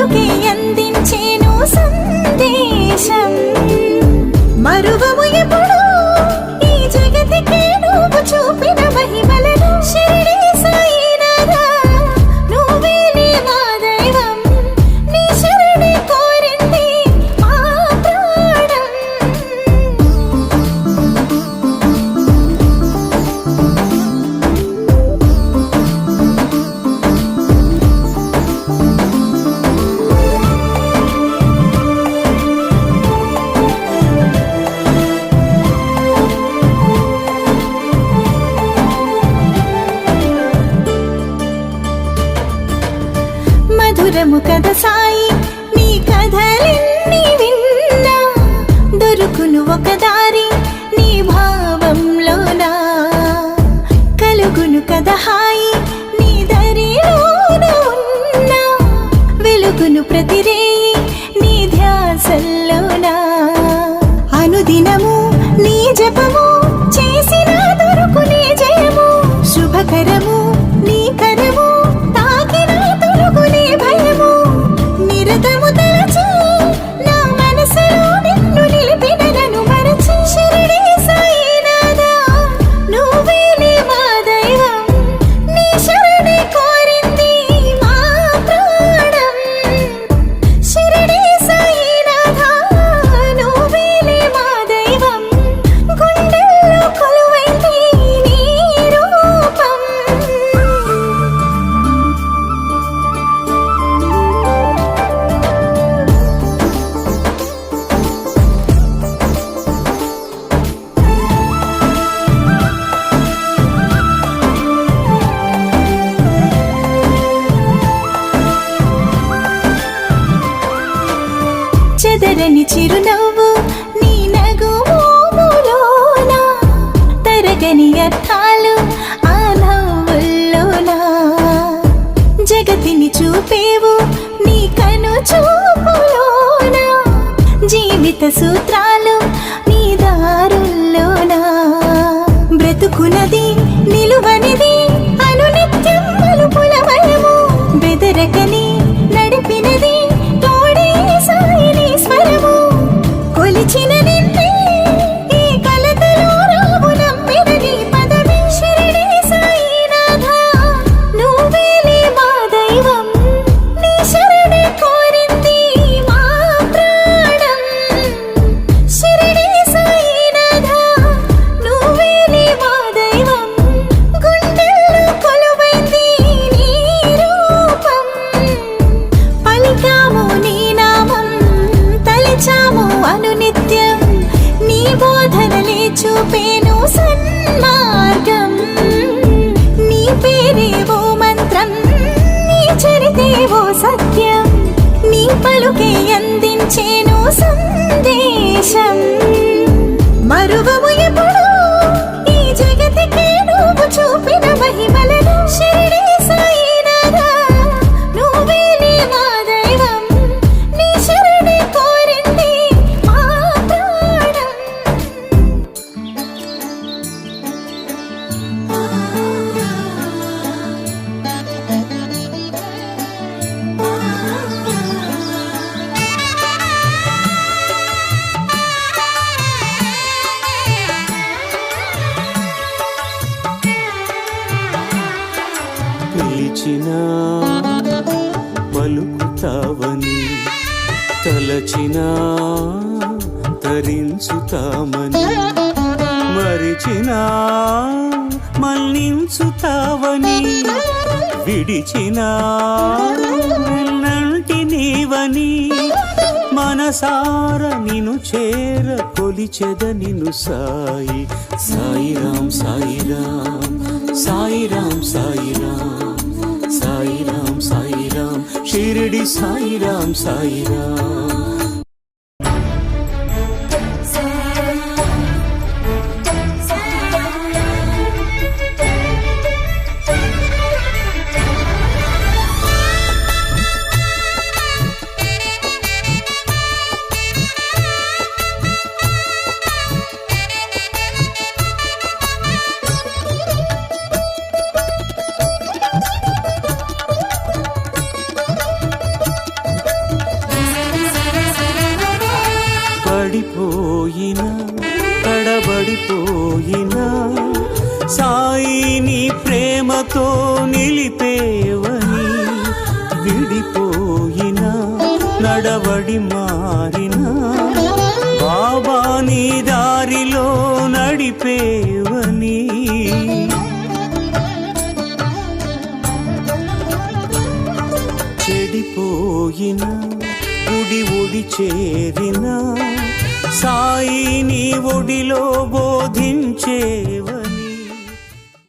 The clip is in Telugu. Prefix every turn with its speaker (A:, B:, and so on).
A: వెలుగే అందించేను సందేశం. కథ సాయి నీ కథలన్నీ విన్నా? దొరుకును ఒక దారి నీ భావంలోన కలుగును కథ హాయి నీ దరిలోన ఉన్నా. వెలుగును ప్రతిరే నీ చిరునవ్వు నీ నగు మూలోన తరగని అర్థాలు ఆ నవ్వుల్లోన? జగతిని చూపేవు నీ కను చూపులోన? జీవిత సూత్రాలు నీ దారుల్లోన? బ్రతుకునది పలుకి అందించేను సందేశం. మరువము ఎప్పుడు
B: పిలిచినా పలుకుతావని తలచినా తరించుతామని మరిచినా మన్నించుతావని విడిచినా వెన్నంటి నీవని మనసార నిను చేర కొలిచెద నిను సాయి. సాయిరాం సాయిరాం సాయిరాం సాయిరాం. సాయిరాం సాయిరాం షిరిడి సాయిరాం సాయిరాం పడిపోయినా సాయిని ప్రేమతో నిలిపేవని విడిపోయిన నడవడి మారిన బాబాని దారిలో నడిపేవని చెడిపోయినా గుడి ఒడి చేరిన సాయి నీ ఒడిలో బోధించేవా